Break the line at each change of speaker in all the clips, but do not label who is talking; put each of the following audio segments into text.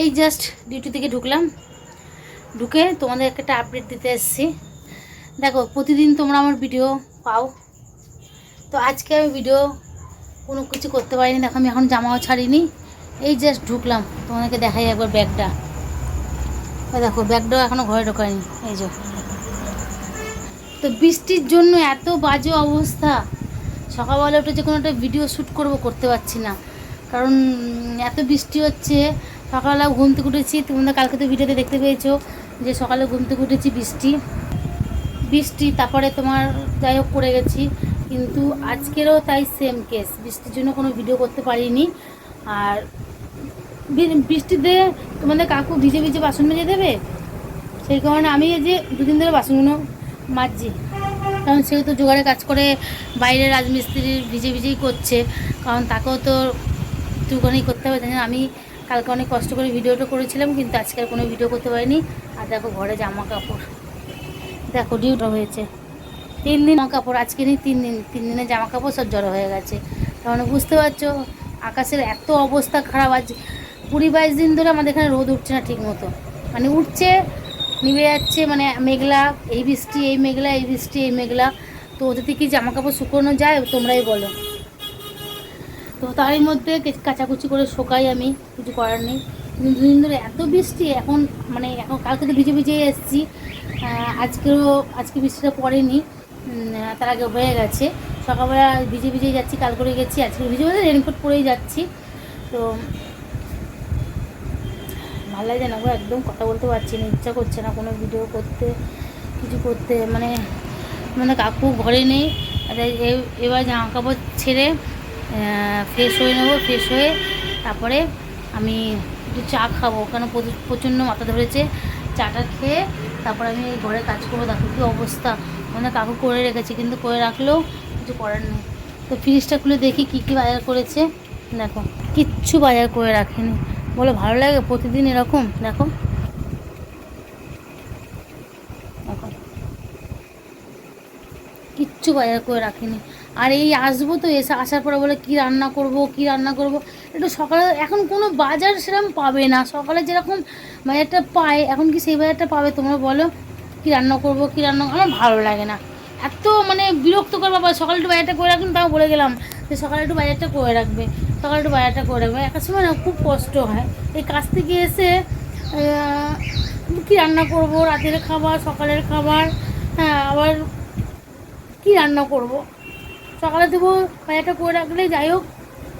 এই just duty থেকে ঢুকলাম। ঢুকে তোমাদের একটা আপডেট দিতে এসেছি। দেখো, প্রতিদিন তোমরা আমার ভিডিও পাও। তো আজকে আমি ভিডিও কোনো কিছু করতে পারিনি। দেখো, আমি এখন জামাও ছাড়িনি। এই জাস্ট ঢুকলাম। তোমাদেরকে দেখাই একবার ব্যাগটা। দেখো ব্যাগটাও এখনও ঘরে ঢোকায়নি। এই যে। তো বৃষ্টির জন্য এত বাজে অবস্থা। সকালবেলা উঠে যে কোনো একটা ভিডিও শ্যুট করব, করতে পারছি না। কারণ এত বৃষ্টি হচ্ছে। সকালবেলা ঘুম থেকে উঠেছি তোমরা কালকে তো ভিডিওতে দেখতে পেয়েছ যে সকালে ঘুম থেকে উঠেছি বৃষ্টি। বৃষ্টি তারপরে তোমার যাই হোক পড়ে গেছি, কিন্তু আজকেরও তাই সেম কেস বৃষ্টির জন্য কোনো ভিডিও করতে পারিনি। আর বৃষ্টিতে তোমাদের কাকু ভিজে ভিজে বাসন মেজে দেবে? সেই কারণে আমি এই যে দুদিন ধরে বাসনগুলো মাজছি। কারণ সেও তো জোগাড়ে কাজ করে, বাইরে রাজমিস্ত্রির ভিজে ভিজেই করছে। কারণ তাকেও তো একটুখানি করতে হবে আমি কালকে অনেক কষ্ট করে ভিডিওটা করেছিলাম, কিন্তু আজকে কোনো ভিডিও করতে পারিনি। আর দেখো ঘরে জামা কাপড়। দেখো ডিউটা হয়েছে। তিন দিন জামা কাপড়, আজকে নেই, তিন দিন, তিন দিনের জামা কাপড় সব জড়ো হয়ে গেছে। কারণ বুঝতে পারছ, আকাশের এত অবস্থা খারাপ আজ। কুড়ি বাইশ দিন ধরে আমাদের এখানে রোদ উঠছে না ঠিক মতো মানে উঠছে, নিভে যাচ্ছে মানে মেঘলা, এই বৃষ্টি, এই মেঘলা, এই বৃষ্টি, এই মেঘলা। তো ওদের কি জামা কাপড় শুকোনো যায়, তোমরাই বলো। তো তারই মধ্যে কাচাকুচি করে শোকাই আমি, কিছু করার নেই। কিন্তু দুদিন ধরে এত বৃষ্টি, এখন মানে এখন কালকে তো ভিজে ভিজে এসেছি। আজকেও আজকে বৃষ্টিটা পড়েনি। তার আগে হয়ে গেছে। সকালবেলা ভিজে ভিজে যাচ্ছি, কাল করে গেছি। আজকে ভিজে ভিজে রেনকোট পরেই যাচ্ছি। তো ভালো লাগে না একদম কথা বলতে পারছি না, ইচ্ছা করছে না কোনো ভিডিও করতে, কিছু করতে। মানে মানে কাকু ঘরে নেই। এবার জামা কাপড় ছেড়ে ফ্রেশ হয়ে নেব ফ্রেশ হয়ে তারপরে আমি একটু চা খাব, কেন প্রচণ্ড মাথা ধরেছে। চাটা খেয়ে তারপর আমি ঘরে কাজ করব। দেখো কী অবস্থা। মানে কাকু করে রেখেছি, কিন্তু করে রাখলেও কিছু করার নেই। তো ফ্রিজটা খুলে দেখি কী কী বাজার করেছে। দেখো, কিচ্ছু বাজার করে রাখেনি। বলো, ভালো লাগে প্রতিদিন এরকম? দেখো। কিচ্ছু বাজার করে রাখিনি। আর এই আসব তো এসে আসার পরে বলে, কি রান্না করব, কি রান্না করব? একটু সকালে এখন কোনো বাজার সেরকম পাবে না। সকালে যেরকম বাজারটা পায়, এখন কি সেই বাজারটা পাবে তোমরা বলো? কি রান্না করব, কি রান্না আমার ভালো লাগে না। এত মানে বিরক্ত বিরক্তকর ব্যাপার। সকালে একটু বাজারটা করে রাখুন তাও বলে গেলাম যে, সকালে একটু বাজারটা করে রাখবে, সকালে একটু বাজারটা করে রাখবে। একটা সময় না খুব কষ্ট হয়। এই কাজ থেকে এসে কি রান্না করব? রাতের খাবার, সকালের খাবার হ্যাঁ আবার কি রান্না করব? সকালে দেবো, বাজারটা করে রাখলে যাই হোক,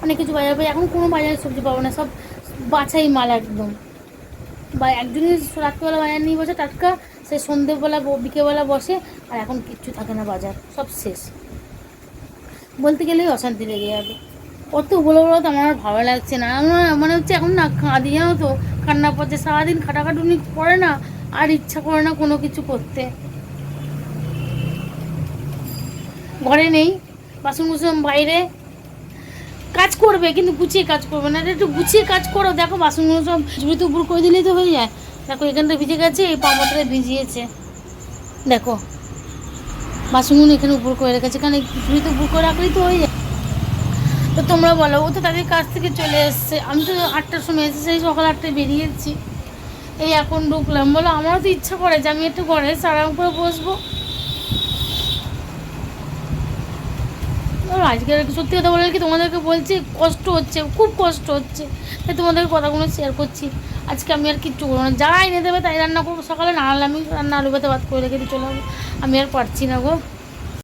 অনেক কিছু বাজার পাই এখন কোনো বাজারে সবজি পাবো না, সব বাছাই মাল একদম। বা একদিনই রাত্রিবেলা বাজার নিয়ে বসে টাটকা, সে সন্ধেবেলা ব- বিকেলবেলা বসে, আর এখন কিচ্ছু থাকে না বাজার, সব শেষ। বলতে গেলেই অশান্তি লেগে যাবে। অত বলো বলো তো আমার ভালো লাগছে না। আমার মনে হচ্ছে এখন না কাঁদি জানো তো? কান্না পড়ছে, সারাদিন খাটাখাটুনি করে না, আর ইচ্ছা করে না কোনো কিছু করতে। ঘরে নেই। বাসন কুসন বাইরে। কাজ করবে, কিন্তু গুছিয়ে কাজ করবে না। একটু গুছিয়ে কাজ করো, দেখো বাসনগুলো সব ঝুড়িতে উপর করে দিলেই তো হয়ে যায়। দেখো, এখানটা ভিজে গেছে, এই পামোটারে ভিজিয়েছে। দেখো বাসনগুলো এখানে উপর করে রেখেছে, কারণ ঝুড়িতে উপর করে রাখলেই তো হয়ে যায়। তো তোমরা বলো, ও তো তাদের কাছ থেকে চলে এসছে। আমি তো আটটার সময় এসে সেই সকাল আটটায় বেরিয়েছি। এই এখন ঢুকলাম। বলো, আমারও তো ইচ্ছা করে যে আমি একটু ঘরে সারাম করে বসবো। আর আজকে সত্যি কথা বলে কি তোমাদেরকে বলছি, কষ্ট হচ্ছে, খুব কষ্ট হচ্ছে। তাই তোমাদেরকে কথাগুলো শেয়ার করছি। আজকে আমি আর কিচ্ছু করব না। যা এনে দেবে তাই রান্না করব। সকালে না আমি রান্না আলু ভাতে ভাত করে রেখে দিয়ে চলে আমি আর পারছি না গো।